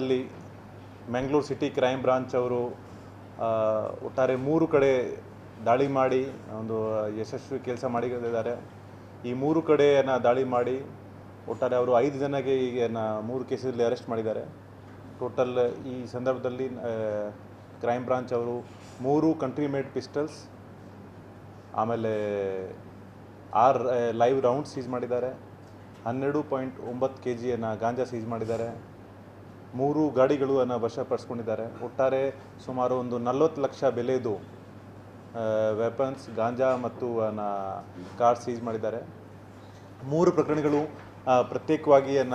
ಅಲ್ಲಿ Mangalore city crime branch ಅವರು ಒಟ್ಟಾರೆ ಮೂರು ಕಡೆ ದಾಳಿ ಮಾಡಿ, ಒಂದು ಯಶಸ್ವಿ ಕೆಲಸ ಮಾಡಿದ್ದಾರೆ. ಈ ಮೂರು ಕಡೆಯನ್ನು ದಾಳಿ ಮಾಡಿ ಒಟ್ಟಾರೆ ಅವರು ಐದು ಜನಗೆ ಈಗ ಮೂರು ಕೇಸಲ್ಲಿ ಅರೆಸ್ಟ್ ಮಾಡಿದ್ದಾರೆ. ಟೋಟಲ್ ಈ ಸಂದರ್ಭದಲ್ಲಿ ಕ್ರೈಮ್ ಬ್ರಾಂಚ್ ಅವರು ಮೂರು ಕಂಟ್ರಿ ಮೇಡ್ ಪಿಸ್ಟಲ್ಸ್ ಆಮೇಲೆ ಆರ್ ಲೈವ್ ರೌಂಡ್ ಸೀಸ್ ಮಾಡಿದ್ದಾರೆ. ಹನ್ನೆರಡು ಪಾಯಿಂಟ್ ಒಂಬತ್ತು ಕೆ ಜಿಯನ್ನು ಗಾಂಜಾ ಸೀಸ್ ಮಾಡಿದ್ದಾರೆ. ಮೂರು ಗಾಡಿಗಳನ್ನು ವಶಪಡಿಸ್ಕೊಂಡಿದ್ದಾರೆ. ಒಟ್ಟಾರೆ ಸುಮಾರು ಒಂದು ನಲವತ್ತು ಲಕ್ಷ ಬೆಲೆದು ವೆಪನ್ಸ್ ಗಾಂಜಾ ಮತ್ತು ಕಾರ್ ಸೀಸ್ ಮಾಡಿದ್ದಾರೆ. ಮೂರು ಪ್ರಕರಣಗಳು ಪ್ರತ್ಯೇಕವಾಗಿ ಅನ್ನ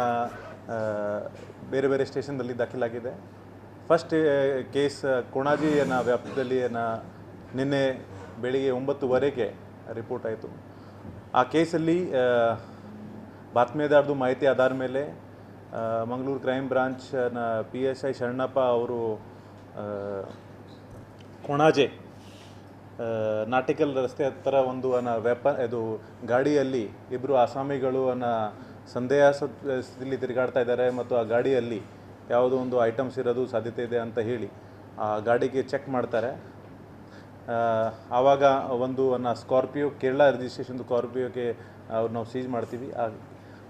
ಬೇರೆ ಬೇರೆ ಸ್ಟೇಷನ್ದಲ್ಲಿ ದಾಖಲಾಗಿದೆ. ಫಸ್ಟ್ ಕೇಸ್ ಕೊಣಾಜಿಯನ್ನ ವ್ಯಾಪ್ತಿಯಲ್ಲಿ ನಿನ್ನೆ ಬೆಳಿಗ್ಗೆ ಒಂಬತ್ತುವರೆಗೆ ರಿಪೋರ್ಟ್ ಆಯಿತು. ಆ ಕೇಸಲ್ಲಿ ಬಾತ್ಮೀದಾರದು ಮಾಹಿತಿ ಆಧಾರ ಮೇಲೆ ಮಂಗಳೂರು ಕ್ರೈಮ್ ಬ್ರಾಂಚ್ನ ಪಿ ಎಸ್ ಐ ಶರಣಪ್ಪ ಅವರು ಕೊಣಾಜೆ ನಾಟಿಕಲ್ ರಸ್ತೆ ಹತ್ತಿರ ಒಂದು ಅನ್ನ ವೆಪ ಇದು ಗಾಡಿಯಲ್ಲಿ ಇಬ್ಬರು ಆಸಾಮಿಗಳು ಅನ್ನ ಸಂದೇಹಾಸ್ಪದಲ್ಲಿ ತಿರುಗಾಡ್ತಾ ಇದ್ದಾರೆ ಮತ್ತು ಆ ಗಾಡಿಯಲ್ಲಿ ಯಾವುದೋ ಒಂದು ಐಟಮ್ಸ್ ಇರೋದು ಸಾಧ್ಯತೆ ಇದೆ ಅಂತ ಹೇಳಿ ಆ ಗಾಡಿಗೆ ಚೆಕ್ ಮಾಡ್ತಾರೆ. ಆವಾಗ ಒಂದು ಅನ್ನ ಸ್ಕಾರ್ಪಿಯೋ ಕೇರಳ ರಿಜಿಸ್ಟ್ರೇಷನ್ ಸ್ಕಾರ್ಪಿಯೋಗೆ ಅವ್ರು ನಾವು ಸೀಜ್ ಮಾಡ್ತೀವಿ. ಆ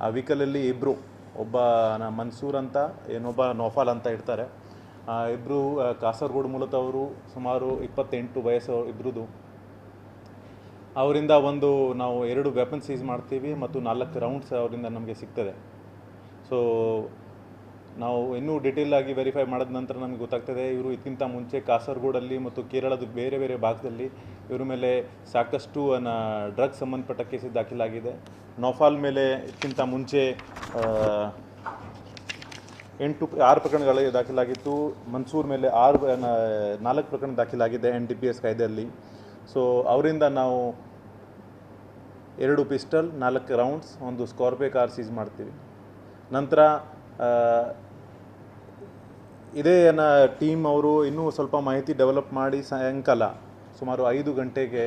ಆ ಇಬ್ಬರು ಒಬ್ಬ ಮನ್ಸೂರ್ ಅಂತ, ಇನ್ನೊಬ್ಬ ನೋಫಾಲ್ ಅಂತ ಇರ್ತಾರೆ. ಇಬ್ಬರು ಕಾಸರಗೋಡು ಮೂಲದವರು ಸುಮಾರು ಇಪ್ಪತ್ತೆಂಟು ವಯಸ್ಸು ಇಬ್ಬರದು ಅವರಿಂದ ಒಂದು ನಾವು ಎರಡು ವೆಪನ್ ಸೀಸ್ ಮಾಡ್ತೀವಿ ಮತ್ತು ನಾಲ್ಕು ರೌಂಡ್ಸ್ ಅವರಿಂದ ನಮಗೆ ಸಿಗ್ತದೆ. ಸೊ ನಾವು ಇನ್ನೂ ಡಿಟೇಲ್ ಆಗಿ ವೆರಿಫೈ ಮಾಡಿದ ನಂತರ ನಮಗೆ ಗೊತ್ತಾಗ್ತದೆ, ಇವರು ಇದಕ್ಕಿಂತ ಮುಂಚೆ ಕಾಸರಗೋಡಲ್ಲಿ ಮತ್ತು ಕೇರಳದ ಬೇರೆ ಬೇರೆ ಭಾಗದಲ್ಲಿ ಇವರ ಮೇಲೆ ಸಾಕಷ್ಟು ಡ್ರಗ್ ಸಂಬಂಧಪಟ್ಟ ಕೇಸ್ ದಾಖಲಾಗಿದೆ. ನೌಫಾಲ್ ಮೇಲೆ ಇದಕ್ಕಿಂತ ಮುಂಚೆ ಎಂಟು ಆರು ಪ್ರಕರಣಗಳು ದಾಖಲಾಗಿತ್ತು. ಮನ್ಸೂರ್ ಮೇಲೆ ಆರು ನಾಲ್ಕು ಪ್ರಕರಣ ದಾಖಲಾಗಿದೆ ಎನ್ ಡಿ ಪಿ ಎಸ್ ಕಾಯ್ದೆಯಲ್ಲಿ. ಸೊ ಅವರಿಂದ ನಾವು ಎರಡು ಪಿಸ್ಟಲ್ ನಾಲ್ಕು ರೌಂಡ್ಸ್ ಒಂದು ಸ್ಕಾರ್ಪಿಯೋ ಕಾರ್ ಸೀಸ್ ಮಾಡ್ತೀವಿ. ನಂತರ ಇದೇ ಟೀಮ್ ಅವರು ಇನ್ನೂ ಸ್ವಲ್ಪ ಮಾಹಿತಿ ಡೆವಲಪ್ ಮಾಡಿ ಸಾಯಂಕಾಲ ಸುಮಾರು ಐದು ಗಂಟೆಗೆ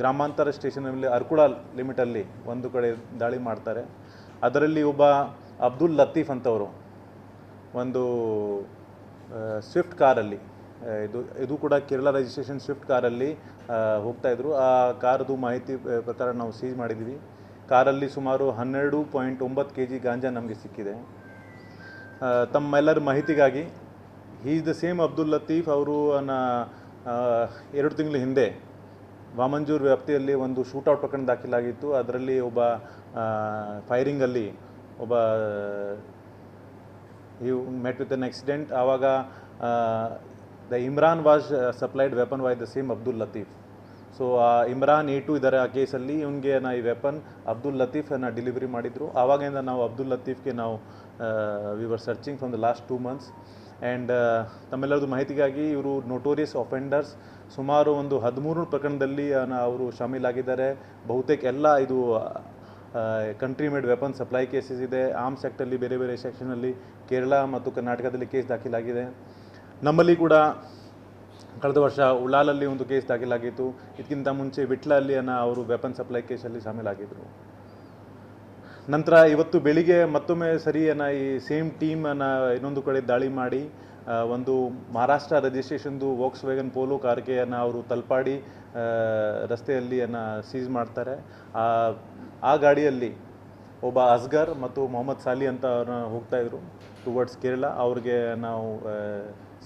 ಗ್ರಾಮಾಂತರ ಸ್ಟೇಷನಲ್ಲಿ ಅರ್ಕುಳ ಲಿಮಿಟಲ್ಲಿ ಒಂದು ಕಡೆ ದಾಳಿ ಮಾಡ್ತಾರೆ. ಅದರಲ್ಲಿ ಒಬ್ಬ ಅಬ್ದುಲ್ ಲತೀಫ್ ಅಂತವರು, ಒಂದು ಸ್ವಿಫ್ಟ್ ಕಾರಲ್ಲಿ ಇದು ಇದು ಕೂಡ ಕೇರಳ ರಿಜಿಸ್ಟ್ರೇಷನ್ ಸ್ವಿಫ್ಟ್ ಕಾರಲ್ಲಿ ಹೋಗ್ತಾಯಿದ್ರು ಆ ಕಾರದು ಮಾಹಿತಿ ಪ್ರಕಾರ ನಾವು ಸೀಜ್ ಮಾಡಿದ್ದೀವಿ ಕಾರಲ್ಲಿ ಸುಮಾರು ಹನ್ನೆರಡು ಪಾಯಿಂಟ್ ಒಂಬತ್ತು ಕೆ ಜಿ ಗಾಂಜಾ ನಮಗೆ ಸಿಕ್ಕಿದೆ. ತಮ್ಮೆಲ್ಲರ ಮಾಹಿತಿಗಾಗಿ he the same Abdul Latif ಅವರು ಎರಡು ತಿಂಗಳ ಹಿಂದೆ ವಾಮಂಜೂರ್ ವ್ಯಾಪ್ತಿಯಲ್ಲಿ ಒಂದು ಶೂಟೌಟ್ ಪ್ರಕರಣ ದಾಖಲಾಗಿತ್ತು. ಅದರಲ್ಲಿ ಒಬ್ಬ ಫೈರಿಂಗಲ್ಲಿ ಒಬ್ಬ you met with an accident ಆವಾಗ the Imran was supplied weapon by the same Abdul Latif so ಆ ಇಮ್ರಾನ್ ಟು ಇದ್ದಾರೆ ಆ ಕೇಸಲ್ಲಿ ಇವನಿಗೆ ನಾ ಈ ವೆಪನ್ ಅಬ್ದುಲ್ ಲತೀಫನ್ನು ಡೆಲಿವರಿ ಮಾಡಿದರು. ಆವಾಗಿಂದ ನಾವು ಅಬ್ದುಲ್ ಲತೀಫ್ಗೆ ನಾವು we were searching from the last two months and ತಮ್ಮೆಲ್ಲರದು ಮಾಹಿತಿಗಾಗಿ ಇವರು ನೋಟೋರಿಯಸ್ ಅಫೆಂಡರ್ಸ್ ಸುಮಾರು ಒಂದು ಹದಿಮೂರು ಪ್ರಕರಣದಲ್ಲಿ ಅವರು ಶಾಮೀಲಾಗಿದ್ದಾರೆ. ಬಹುತೇಕ ಎಲ್ಲ ಇದು country made weapon supply cases ಇದೆ. ಆರ್ಮ್ ಸೆಕ್ಟಲ್ಲಿ ಬೇರೆ ಬೇರೆ ಸೆಕ್ಷನಲ್ಲಿ ಕೇರಳ ಮತ್ತು ಕರ್ನಾಟಕದಲ್ಲಿ ಕೇಸ್ ದಾಖಲಾಗಿದೆ. ನಮ್ಮಲ್ಲಿ ಕೂಡ ಕಳೆದ ವರ್ಷ ಉಳ್ಳಾಲಲ್ಲಿ ಒಂದು ಕೇಸ್ ದಾಖಲಾಗಿತ್ತು. ಇದಕ್ಕಿಂತ ಮುಂಚೆ ವಿಟ್ಲಲ್ಲಿ ಅನ್ನ ಅವರು ವೆಪನ್ ಸಪ್ಲೈ ಕೇಸಲ್ಲಿ ಶಾಮೀಲಾಗಿದ್ದರು ನಂತರ ಇವತ್ತು ಬೆಳಿಗ್ಗೆ ಮತ್ತೊಮ್ಮೆ ಸರಿ ಅನ್ನ ಈ ಸೇಮ್ ಟೀಮ್ ಅನ್ನ ಇನ್ನೊಂದು ಕಡೆ ದಾಳಿ ಮಾಡಿ ಒಂದು ಮಹಾರಾಷ್ಟ್ರ ರಿಜಿಸ್ಟ್ರೇಷನ್ದು ವೋಕ್ಸ್ ವ್ಯಾಗನ್ ಪೋಲೋ ಕಾರಿಕೆಯನ್ನು ಅವರು ತಲ್ಪಾಡಿ ರಸ್ತೆಯಲ್ಲಿ ಅನ್ನ ಸೀಸ್ ಮಾಡ್ತಾರೆ. ಆ ಗಾಡಿಯಲ್ಲಿ ಒಬ್ಬ ಅಸ್ಗರ್ ಮತ್ತು ಮೊಹಮ್ಮದ್ ಸಾಲಿ ಅಂತ ಅವ್ರನ್ನ ಹೋಗ್ತಾ ಇದ್ರು ಟುವರ್ಡ್ಸ್ ಕೇರಳ. ಅವ್ರಿಗೆ ನಾವು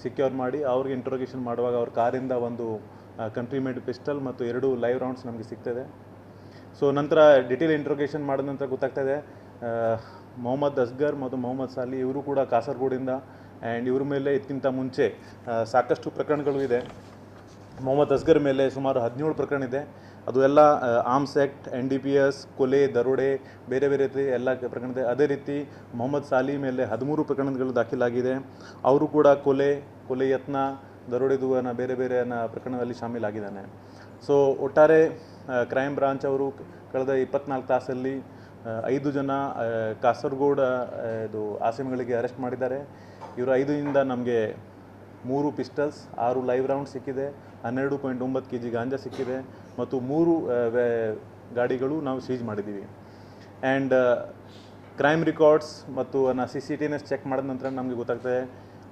ಸಿಕ್ಯೂರ್ ಮಾಡಿ, ಅವ್ರಿಗೆ ಇಂಟ್ರೋಗೇಷನ್ ಮಾಡುವಾಗ ಅವ್ರ ಕಾರಿಂದ ಒಂದು ಕಂಟ್ರಿ ಮೇಡ್ ಪಿಸ್ಟಲ್ ಮತ್ತು ಎರಡು ಲೈವ್ ರೌಂಡ್ಸ್ ನಮಗೆ ಸಿಗ್ತದೆ. ಸೊ ನಂತರ ಡಿಟೇಲ್ ಇಂಟ್ರೋಗೇಷನ್ ಮಾಡಿದ ನಂತರ ಗೊತ್ತಾಗ್ತದೆ ಮೊಹಮ್ಮದ್ ಅಸ್ಗರ್ ಮತ್ತು ಮೊಹಮ್ಮದ್ ಸಾಲಿ ಇವರು ಕೂಡ ಕಾಸರಗೋಡಿಂದ ಆ್ಯಂಡ್ ಇವ್ರ ಮೇಲೆ ಇದಕ್ಕಿಂತ ಮುಂಚೆ ಸಾಕಷ್ಟು ಪ್ರಕರಣಗಳು ಇದೆ. ಮೊಹಮ್ಮದ್ ಅಸ್ಗರ್ ಮೇಲೆ ಸುಮಾರು ಹದಿನೇಳು ಪ್ರಕರಣ ಇದೆ. ಅದು ಎಲ್ಲ arms act N D P S ಕೊಲೆ, ದರೋಡೆ, ಬೇರೆ ಬೇರೆ ರೀತಿ ಎಲ್ಲ ಪ್ರಕರಣ ಇದೆ ಅದೇ ರೀತಿ ಮೊಹಮ್ಮದ್ ಸಾಲಿ ಮೇಲೆ ಹದಿಮೂರು ಪ್ರಕರಣಗಳು ದಾಖಲಾಗಿದೆ. ಅವರು ಕೂಡ ಕೊಲೆ ಕೊಲೆ ಯತ್ನ ದರೋಡೆದು ಅನ್ನೋ ಬೇರೆ ಬೇರೆ ಪ್ರಕರಣದಲ್ಲಿ ಶಾಮೀಲಾಗಿದ್ದಾನೆ. ಸೊ ಒಟ್ಟಾರೆ ಕ್ರೈಮ್ ಬ್ರಾಂಚ್ ಅವರು ಕಳೆದ ಇಪ್ಪತ್ನಾಲ್ಕು ತಾಸಲ್ಲಿ ಐದು ಜನ ಕಾಸರಗೋಡ ಇದು ಆಸಿಮ್ಗಳಿಗೆ ಅರೆಸ್ಟ್ ಮಾಡಿದ್ದಾರೆ. ಇವರು ಐದರಿಂದ ನಮಗೆ ಮೂರು ಪಿಸ್ಟಲ್ಸ್ ಆರು ಲೈವ್ ರೌಂಡ್ ಸಿಕ್ಕಿದೆ. ಹನ್ನೆರಡು ಪಾಯಿಂಟ್ ಒಂಬತ್ತು ಕೆ ಜಿ ಗಾಂಜಾ ಸಿಕ್ಕಿದೆ. ಮತ್ತು ಮೂರು ಗಾಡಿಗಳು ನಾವು ಸೀಜ್ ಮಾಡಿದ್ದೀವಿ. ಆ್ಯಂಡ್ ಕ್ರೈಮ್ ರೆಕಾರ್ಡ್ಸ್ ಮತ್ತು C C T S check ಮಾಡಿದ ನಂತರ ನಮಗೆ ಗೊತ್ತಾಗ್ತದೆ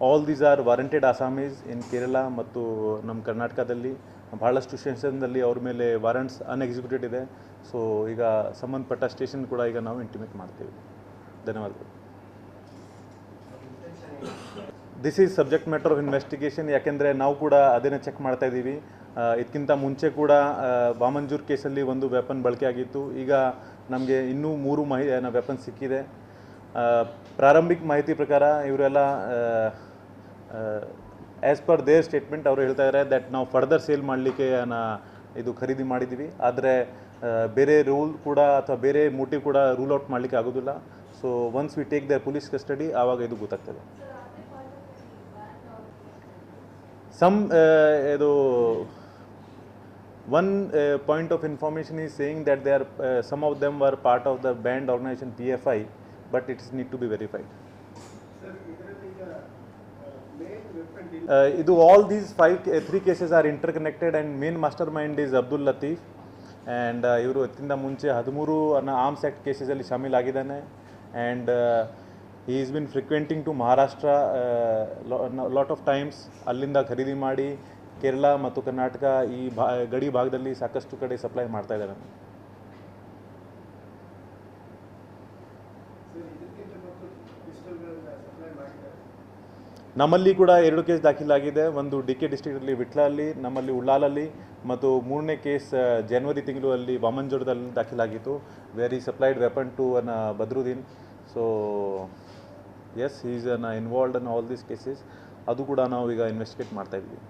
ಆಲ್ ದೀಸ್ ಆರ್ ವಾರಂಟೆಡ್ ಅಸಾಮೀಸ್ ಇನ್ ಕೇರಳ ಮತ್ತು ನಮ್ಮ ಕರ್ನಾಟಕದಲ್ಲಿ. ಭಾಳಷ್ಟು ಸ್ಟೇಷನ್ದಲ್ಲಿ ಅವ್ರ ಮೇಲೆ ವಾರಂಟ್ಸ್ ಅನ್ಎಕ್ಸಿಕ್ಯೂಟೆಡ್ ಇದೆ. ಸೊ ಈಗ ಸಂಬಂಧಪಟ್ಟ ಸ್ಟೇಷನ್ ಕೂಡ ಈಗ ನಾವು ಇಂಟಿಮೇಟ್ ಮಾಡ್ತೀವಿ. ಧನ್ಯವಾದಗಳು. This is subject matter of investigation ಯಾಕೆಂದರೆ ನಾವು ಕೂಡ ಅದನ್ನೇ ಚೆಕ್ ಮಾಡ್ತಾ ಇದ್ದೀವಿ. ಇದಕ್ಕಿಂತ ಮುಂಚೆ ಕೂಡ ಬಾಮಂಜೂರ್ ಕೇಸಲ್ಲಿ ಒಂದು ವೆಪನ್ ಬಳಕೆ ಆಗಿತ್ತು ಈಗ ನಮಗೆ ಇನ್ನೂ ಮೂರು ಮಾಹಿ ವೆಪನ್ ಸಿಕ್ಕಿದೆ. ಪ್ರಾರಂಭಿಕ ಮಾಹಿತಿ ಪ್ರಕಾರ ಇವರೆಲ್ಲ ಆ್ಯಸ್ ಪರ್ ದೇರ್ ಸ್ಟೇಟ್ಮೆಂಟ್ ಅವರು ಹೇಳ್ತಾ ಇದ್ದಾರೆ ದ್ಯಾಟ್ ನಾವು ಫರ್ದರ್ ಸೇಲ್ ಮಾಡಲಿಕ್ಕೆ ಇದು ಖರೀದಿ ಮಾಡಿದ್ದೀವಿ ಆದರೆ ಬೇರೆ ರೂಲ್ ಕೂಡ ಅಥವಾ ಬೇರೆ ಮೋಟಿವ್ ಕೂಡ ರೂಲ್ ಔಟ್ ಮಾಡಲಿಕ್ಕೆ ಆಗೋದಿಲ್ಲ. So once we take the police custody ಆವಾಗ ಇದು ಗೊತ್ತಾಗ್ತದೆ. ಸಮ್ ಇದು one point of information is saying that they are some of them are part of the band organization P F I but it's need to be verified ಇದು all these five three cases are interconnected and main mastermind is Abdul Latif and ಇವರು ಅದಕ್ಕಿಂತ ಮುಂಚೆ ಹದಿಮೂರು arms act ಕೇಸಸಲ್ಲಿ ಶಾಮೀಲಾಗಿದ್ದಾನೆ. And ಈ is been frequenting to Maharashtra lot of times ಅಲ್ಲಿಂದ ಖರೀದಿ ಮಾಡಿ ಕೇರಳ ಮತ್ತು ಕರ್ನಾಟಕ ಈ ಭಾ ಗಡಿ ಭಾಗದಲ್ಲಿ ಸಾಕಷ್ಟು ಕಡೆ ಸಪ್ಲೈ ಮಾಡ್ತಾ ಇದ್ದಾರೆ. ನಮ್ಮಲ್ಲಿ ಕೂಡ ಎರಡು ಕೇಸ್ ದಾಖಲಾಗಿದೆ. ಒಂದು ಡಿ ಕೆ ಡಿಸ್ಟ್ರಿಕ್ಟಲ್ಲಿ ವಿಟ್ಲಲ್ಲಿ ನಮ್ಮಲ್ಲಿ ಉಳ್ಳಾಲಲ್ಲಿ ಮತ್ತು ಮೂರನೇ ಕೇಸ್ ಜನವರಿ ತಿಂಗಳು ಅಲ್ಲಿ ವಾಮಂಜೋಡದಲ್ಲಿ ದಾಖಲಾಗಿತ್ತು. Very supplied weapon to an Badruddin. So S is an involved in all these cases ಅದು ಕೂಡ ನಾವು ಈಗ ಇನ್ವೆಸ್ಟಿಗೇಟ್ ಮಾಡ್ತಾ ಇದ್ದೀವಿ.